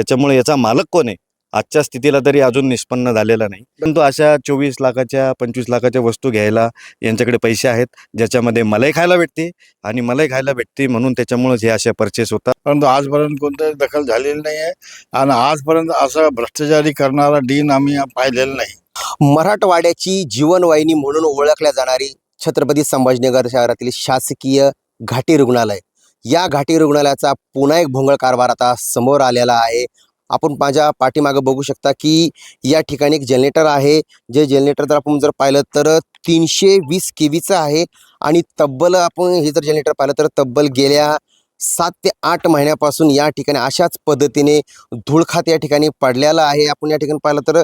त्याच्यामुळे याचा मालक कोण आहे? आजच्या स्थितीला तरी अजून निष्पन्न झालेला नाही. परंतु अशा चोवीस लाखाच्या पंचवीस लाखाच्या वस्तू घ्यायला यांच्याकडे पैसे आहेत ज्याच्यामध्ये मलाही खायला भेटते आणि मलाही खायला भेटते म्हणून त्याच्यामुळेच हे अशा परचेस होतात. परंतु आजपर्यंत कोणत्याही दखल झालेली नाही आहे आणि आजपर्यंत असं भ्रष्टाचारी करणारा डीन आम्ही पाहिलेला नाही. मराठवाड्याची जीवनवाहिनी म्हणून ओळखल्या जाणारी छत्रपती संभाजीनगर शहरातील शासकीय घाटी रुग्णालय. या घाटी रुग्णालयाचा पुन्हा एक भोंगळ कारभार आता समोर आलेला आहे. आपण माझ्या पाठीमागं बघू शकता की या ठिकाणी एक जनरेटर आहे. जे जनरेटर जर आपण जर पाहिलं तर तीनशे वीस के व्हीचं आहे आणि तब्बल आपण हे जर जनरेटर पाहिलं तर तब्बल गेल्या सात ते आठ महिन्यापासून या ठिकाणी अशाच पद्धतीने धूळखात या ठिकाणी पडलेला आहे. आपण या ठिकाणी पाहिलं तर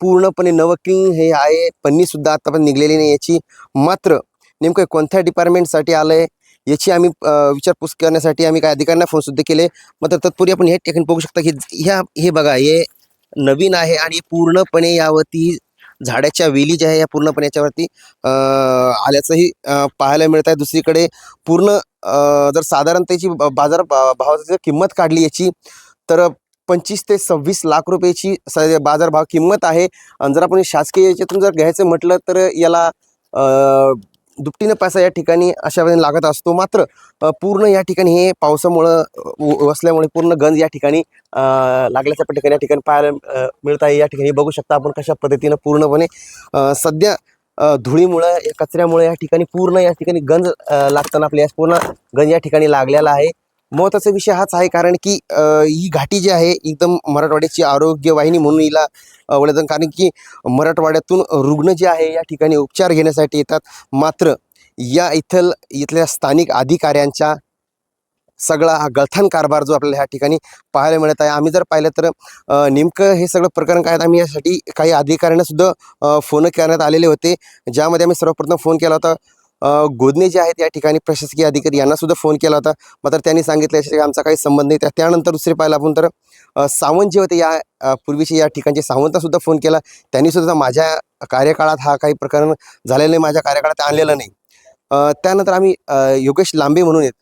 पूर्णपणे नवकिंग हे आहे. पन्नीसुद्धा आत्तापर्यंत आतापर्यंत निघलेली नाही याची. मात्र नेमकं कोणत्या डिपार्टमेंटसाठी आलं आहे याची आम्ही विचारपूस करण्यासाठी आम्ही काय अधिकाऱ्यांना फोनसुद्धा केले. मात्र तत्पूर्वी आपण हे ठिकाणी बघू शकता की ह्या हे बघा हे नवीन आहे आणि पूर्णपणे यावरती झाडाच्या वेली ज्या आहे या पूर्णपणे याच्यावरती आल्याचंही पाहायला मिळत आहे. दुसरीकडे पूर्ण जर साधारण त्याची बाजार भावाची जर किंमत काढली याची तर पंचवीस ते सव्वीस लाख रुपयाची स- बाजारभाव किंमत आहे. आणि जर आपण शासकीय याच्यातून जर घ्यायचं म्हटलं तर याला दुपटीनं पैसा या ठिकाणी अशा वेळेने लागत असतो. मात्र पूर्ण या ठिकाणी हे पावसामुळं व- वसल्यामुळे पूर्ण गंज या ठिकाणी लागल्याच्या ठिकाणी या ठिकाणी पाहायला मिळत आहे. या ठिकाणी बघू शकता आपण कशा पद्धतीनं पूर्णपणे सध्या धुळीमुळं या कचऱ्यामुळे या ठिकाणी पूर्ण या ठिकाणी गंज लागताना आपल्या पूर्ण गंज या ठिकाणी लागलेला आहे. महत्त्वाचा विषय हाच आहे कारण की ही घाटी जी आहे एकदम मराठवाड्याची आरोग्य वाहिनी म्हणून हिला अ, कारण की मराठवाड्यातून रुग्ण जे आहे या ठिकाणी उपचार घेण्यासाठी येतात. मात्र या इथल इथल्या स्थानिक अधिकाऱ्यांच्या सगळा हा गळथान कारभार जो आपल्याला ह्या ठिकाणी पाहायला मिळत आहे. आम्ही जर पाहिलं तर नेमकं हे सगळं प्रकरण काय आम्ही यासाठी काही अधिकाऱ्यांना सुद्धा फोन करण्यात आलेले होते. ज्यामध्ये आम्ही सर्वप्रथम फोन केला होता गोदने जे आहेत या ठिकाणी प्रशासकीय अधिकारी यांना सुद्धा फोन केला होता. मात्र त्यांनी सांगितलं याच्याशी आमचा काही संबंध नाही. त्या- त्यानंतर दुसरे पाहिलं आपण तर सावंत जे होते या पूर्वीचे या ठिकाणचे सावंतासुद्धा फोन केला. त्यांनी सुद्धा माझ्या कार्यकाळात हा काही प्रकरण झालेलं नाही. माझ्या कार्यकाळात आणलेलं नाही. त्यानंतर आम्ही योगेश लांबे म्हणून आहेत.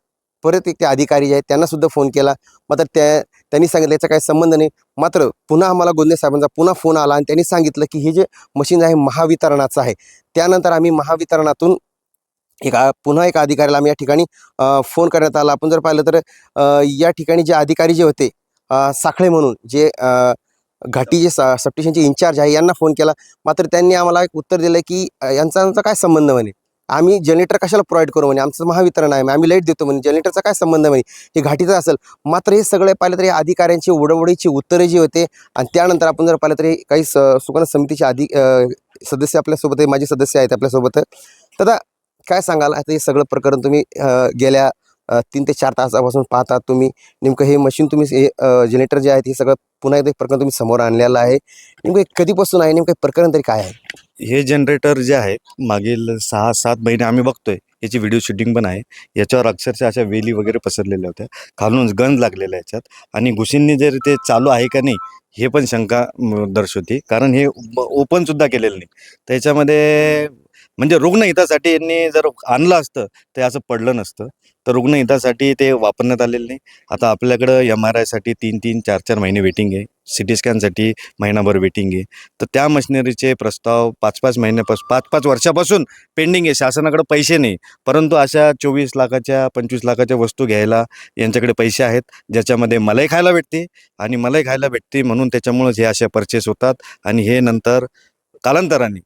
परत एक ते अधिकारी जे आहेत त्यांना सुद्धा फोन केला. मात्र त्या त्यांनी सांगितलं याचा काही संबंध नाही. मात्र पुन्हा आम्हाला गोंदे साहेबांचा पुन्हा फोन आला आणि त्यांनी सांगितलं की हे जे मशीन आहे महावितरणाचं आहे. त्यानंतर आम्ही महावितरणातून एका पुन्हा एका अधिकाऱ्याला आम्ही या ठिकाणी फोन करण्यात आला. आपण जर पाहिलं तर या ठिकाणी जे अधिकारी जे होते साखळे म्हणून जे घाटी जे स सबस्टेशनचे इन्चार्ज आहे यांना फोन केला. मात्र त्यांनी आम्हाला एक उत्तर दिलं की अ, यांचा आमचा काय संबंध म्हणे? आम्ही जनरेटर कशाला प्रोव्हाइड करू म्हणे? आमचं महावितरण आहे आम्ही लाइट देतो म्हणे. जनरेटरचा काय संबंध म्हणे? हे घाटीचं असेल. मात्र हे सगळे पाहिलं तर या अधिकाऱ्यांची उडवडीची उत्तरे जी होते आणि त्यानंतर आपण जर पाहिलं तरी काही स सुकन्या समितीचे अधि सदस्य आपल्यासोबत आहे माझे सदस्य आहेत आपल्यासोबत. दादा काय सांगाल? आता हे सगळं प्रकरण तुम्ही गेल्या तीन ते चार तासापासून पाहतात तुम्ही. नेमकं हे मशीन तुम्ही हे जनरेटर जे आहेत हे सगळं पुन्हा एकदा प्रकरण तुम्ही समोर आणलेलं आहे. नेमकं कधीपासून आहे? नेमकं प्रकरण तरी काय आहे? हे जनरेटर जे आहे मागील सहा सात महिने आम्ही बघतोय. याची व्हिडिओ शूटिंग पण आहे. याच्यावर अक्षरशः अशा वेली वगैरे पसरलेल्या होत्या. खालून गंज लागलेल्या याच्यात. आणि घुशींनी जर ते चालू आहे का नाही हे पण शंका दर्शवते. कारण हे ओपनसुद्धा केलेलं नाही. त्याच्यामध्ये म्हणजे रुग्णहितासाठी यांनी जर आणलं असतं ते असं पडलं नसतं. तर रुग्णहितासाठी ते वापरण्यात आलेलं नाही. आता आपल्याकडं एम आर आयसाठी तीन तीन चार चार महिने वेटिंग आहे. सी टी स्कॅनसाठी महिनाभर वेटिंग आहे. तर त्या मशिनरीचे प्रस्ताव पाच पाच महिन्यापासून पाच पाच वर्षापासून पेंडिंग आहे. शासनाकडे पैसे नाही. परंतु अशा चोवीस लाखाच्या पंचवीस लाखाच्या वस्तू घ्यायला यांच्याकडे पैसे आहेत ज्याच्यामध्ये मलाही खायला भेटते आणि मलाही खायला भेटते म्हणून त्याच्यामुळंच हे अशा परचेस होतात. आणि हे नंतर कालांतराने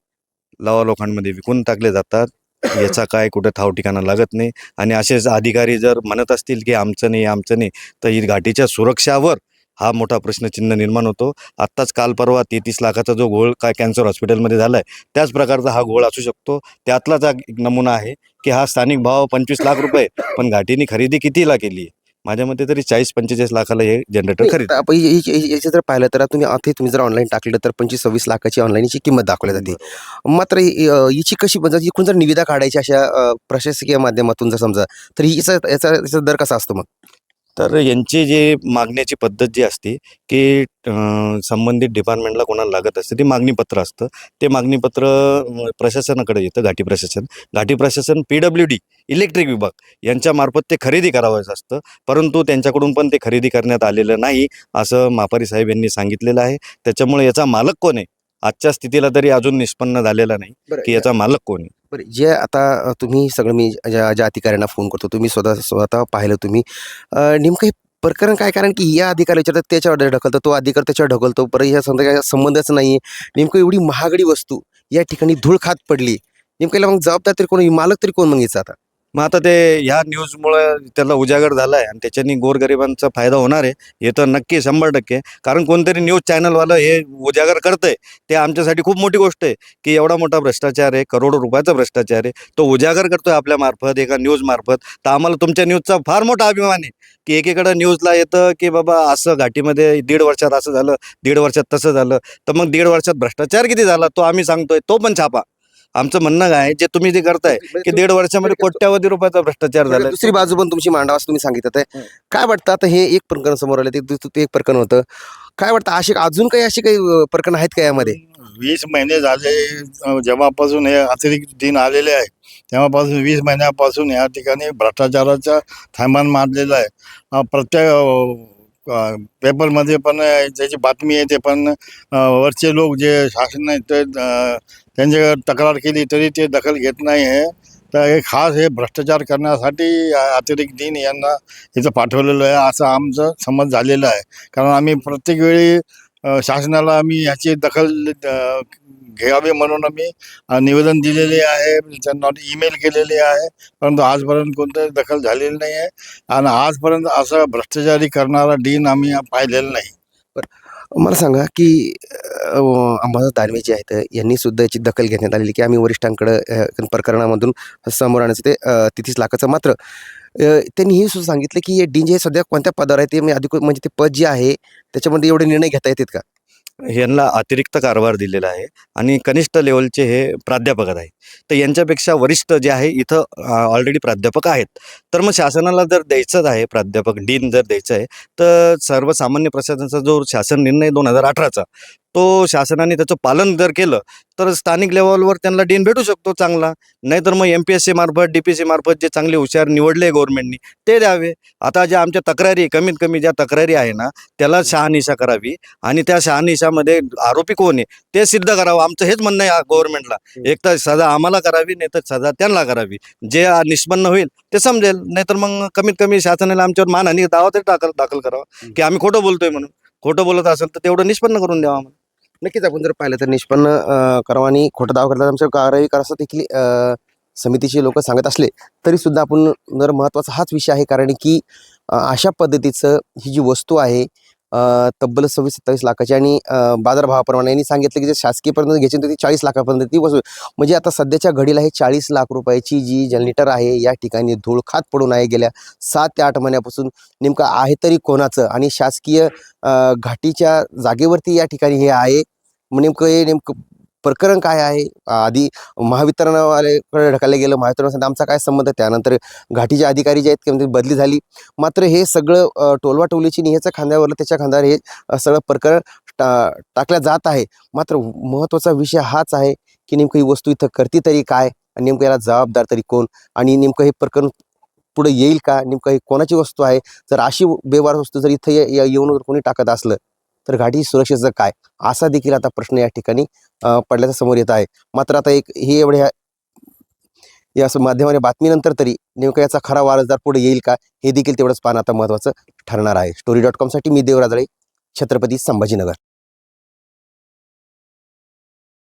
लावा लोकांमध्ये विकून टाकले जातात. याचा काय कुठं ठाव ठिकाणा लागत नाही. आणि असेच अधिकारी जर म्हणत असतील की आमचं नाही आमचं नाही तर ही घाटीच्या सुरक्षावर हा मोठा प्रश्नचिन्ह निर्माण होतो. आत्ताच काल परवा तेहतीस लाखाचा जो घोळ काय कॅन्सर हॉस्पिटलमध्ये झाला आहे त्याच प्रकारचा हा घोळ असू शकतो. त्यातलाच एक नमुना आहे की हा स्थानिक भाव पंचवीस लाख रुपये पण घाटीने खरेदी कितीला केली आहे माझ्या मते तरी चाळीस पंचेचाळीस लाखाला हे जनरेटर खरेदी. आपण हि- हि- हि- याचं जर पाहिलं तर तुम्ही आता तुम्ही जर ऑनलाईन टाकलं तर पंचवीस सव्वीस लाखाची ऑनलाईनची किंमत दाखवली जाते. मात्र हि- अ, हिची कशी म्हणजे एकूण जर निविदा काढायची अशा अ, प्रशासकीय माध्यमातून जर समजा तर हिचा याचा याचा दर कसा असतो मग? तर यांची जी मागण्याची पद्धत जी असते की संबंधित डिपार्टमेंटला कोणाला लागत असते ते मागणीपत्र असतं. ते मागणीपत्र प्रशासनाकडे येतं घाटी प्रशासन. घाटी प्रशासन पी डब्ल्यू डी इलेक्ट्रिक विभाग यांच्यामार्फत ते खरेदी करावयाचं असतं. परंतु त्यांच्याकडून पण ते खरेदी करण्यात आलेलं नाही असं मापारी साहेब यांनी सांगितलेलं आहे. त्याच्यामुळे याचा मालक कोण आहे? आजच्या स्थितीला तरी अजून निष्पन्न झालेला नाही की याचा मालक कोण आहे? बरं जे आता तुम्ही सगळं मी ज्या ज्या अधिकाऱ्यांना फोन करतो तुम्ही स्वतः स्वतः पाहिलं तुम्ही. नेमकं हे प्रकरण काय? कारण की या अधिकारी विचारतात त्याच्यावर ढकलतो तो अधिकारी त्याच्यावर ढकलतो परत ह्या समजा काय संबंधच नाही आहे नेमकं एवढी महागडी वस्तू या ठिकाणी धूळ खात पडली. नेमकं मग जबाबदार तरी कोण मालक तरी कोण मग याचा आता? मग आता ते ह्या न्यूजमुळे त्याला उजागर झाला आहे आणि त्याच्यानी गोरगरिबांचा फायदा होणार आहे हे तर नक्की शंभर टक्के. कारण कोणतरी न्यूज चॅनलवालं हे उजागर करतंय ते आमच्यासाठी खूप मोठी गोष्ट आहे की एवढा मोठा भ्रष्टाचार आहे करोडो रुपयाचा भ्रष्टाचार आहे तो उजागर करतोय आपल्या मार्फत एका न्यूज मार्फत. तर आम्हाला तुमच्या न्यूजचा फार मोठा अभिमान आहे की एकीकडं न्यूजला येतं की बाबा असं घाटीमध्ये दीड वर्षात असं झालं दीड वर्षात तसं झालं तर मग दीड वर्षात भ्रष्टाचार किती झाला तो आम्ही सांगतोय तो पण छापा. आमचं म्हणणं काय आहे, जे तुम्ही जे करताय की दीड वर्षामध्ये कोट्यावधी रुपयाचा भ्रष्टाचार झाला दुसरी बाजू पण तुमची मांडावा असं तुम्ही सांगितलं आहे. काय वाटतं आता हे एक प्रकरण समोर आलं ते दुसरं ते एक प्रकरण होतं. काय वाटतं असे अजून काही असे काही प्रकरण आहेत का यामध्ये? वीस महिने झाले जेव्हापासून हे अतिरिक्त दिन आलेले आहे तेव्हापासून वीस महिन्यापासून या ठिकाणी भ्रष्टाचाराचा थैमान मारलेला आहे. प्रत्येक पेपरमध्ये पण त्याची बातमी येते पण वरचे लोक जे शासन आहे ते त्यांच्या तक्रार केली तरी ते दखल घेत नाही आहे. तर हे खास हे भ्रष्टाचार करण्यासाठी अतिरिक्त दिन यांना इथं पाठवलेलं आहे. असं आमचं समज झालेलं आहे. कारण आम्ही प्रत्येक वेळी शासनाला आम्ही ह्याची दखल घ्यावी म्हणून आम्ही निवेदन दिलेले आहे. त्यांना ईमेल केलेले आहे. परंतु आजपर्यंत कोणतंही दखल झालेली नाही आहे. आणि आजपर्यंत असं भ्रष्टाचारी करणारा डीन आम्ही पाहिलेला नाही. मला सांगा की अंबादास दानवे जे आहेत यांनी सुद्धा याची दखल घेण्यात आलेली की आम्ही वरिष्ठांकडं प्रकरणामधून समोर आणायचं ते अ, लाखाचं मात्र. त्यांनी हे सुद्धा सांगितलं की हे डी जे सध्या कोणत्या पदावर आहे ते मी अधिक म्हणजे ते पद जे आहे त्याच्यामध्ये एवढे निर्णय घेता येतात का? यांना अतिरिक्त कारभार दिलेला आहे आणि कनिष्ठ लेवलचे हे प्राध्यापक आहेत. तर यांच्यापेक्षा वरिष्ठ जे आहे इथं ऑलरेडी प्राध्यापक आहेत. तर मग शासनाला जर द्यायचंच आहे प्राध्यापक डीन जर द्यायचं आहे तर सर्वसामान्य प्रशासनाचा जो शासन निर्णय दोन हजार अठराचा तो शासनाने त्याचं पालन जर केलं तर स्थानिक लेवलवर त्यांना डीन भेटू शकतो चांगला. नाहीतर मग एम पी एस सी मार्फत डी पी सी मार्फत जे चांगले हुशार निवडले गव्हर्नमेंटनी ते द्यावे. आता ज्या आमच्या तक्रारी कमीत कमी ज्या तक्रारी आहे ना त्याला शहानिशा करावी आणि त्या शहानिशामध्ये आरोपी कोण आहे ते सिद्ध करावं. आमचं हेच म्हणणं आहे गव्हर्नमेंटला एक तर सजा आम्हाला करावी नाही तर सजा त्यांना करावी. जे निष्पन्न होईल ते समजेल. नाहीतर मग कमीत कमी शासनाला आमच्यावर मानहानी दावा तरी दाखल दाखल करावा की आम्ही खोटं बोलतोय म्हणून. खोटं बोलत असेल तर तेवढं निष्पन्न करून द्यावं आम्हाला नक्कीच आपण जर पाहिलं तर निष्पन्न करवानी खोटा खोटं दावा करतात आमच्या कारवाई करा असं देखील समितीचे लोक सांगत असले तरी सुद्धा आपण जर महत्त्वाचा हाच विषय आहे. कारण की अशा पद्धतीचं ही जी वस्तू आहे तब्बल सव्वीस सत्तावीस लाखाची आणि बाजारभावाप्रमाणे यांनी सांगितलं की जे शासकीयपर्यंत घ्यायची होती ती चाळीस लाखापर्यंत ती वस्तू म्हणजे आता सध्याच्या घडीला हे चाळीस लाख रुपयाची जी जनरेटर आहे या ठिकाणी धूळ खात पडून आहे गेल्या सात ते आठ महिन्यापासून. नेमकं आहे तरी कोणाचं? आणि शासकीय घाटीच्या जागेवरती या ठिकाणी हे आहे. नेमकं हे नेमकं प्रकरण काय आहे? आधी महावितरणवाल्याकडे ढकललं गेलं. महावितरण आमचा काय संबंध? त्यानंतर घाटीचे अधिकारी जे आहेत की म्हणजे बदली झाली. मात्र हे सगळं टोलवाटोलीची निहेचं खांद्यावर त्याच्या खांद्यावर हे सगळं प्रकरण टा टाकल्या जात आहे. मात्र महत्त्वाचा विषय हाच आहे की नेमकं ही वस्तू इथं करते तरी काय? आणि नेमकं याला जबाबदार तरी कोण? आणि नेमकं हे प्रकरण पुढे येईल का? नेमकं हे कोणाची वस्तू आहे? जर अशी बेवार वस्तू जर इथं येऊन जर कोणी टाकत असलं तर घाटी सुरक्षेचं काय? असा देखील आता प्रश्न या ठिकाणी पडल्याचं पडल्याचा समोर येत आहे. मात्र आता एक हे एवढ्या या माध्यमाने बातमीनंतर तरी नेमका याचा खरा वारसदार पुढे येईल का? हे देखील तेवढंच पाहणं आता महत्त्वाचं ठरणार आहे. स्टोरी डॉट कॉमसाठी मी देवराजळे छत्रपती संभाजीनगर.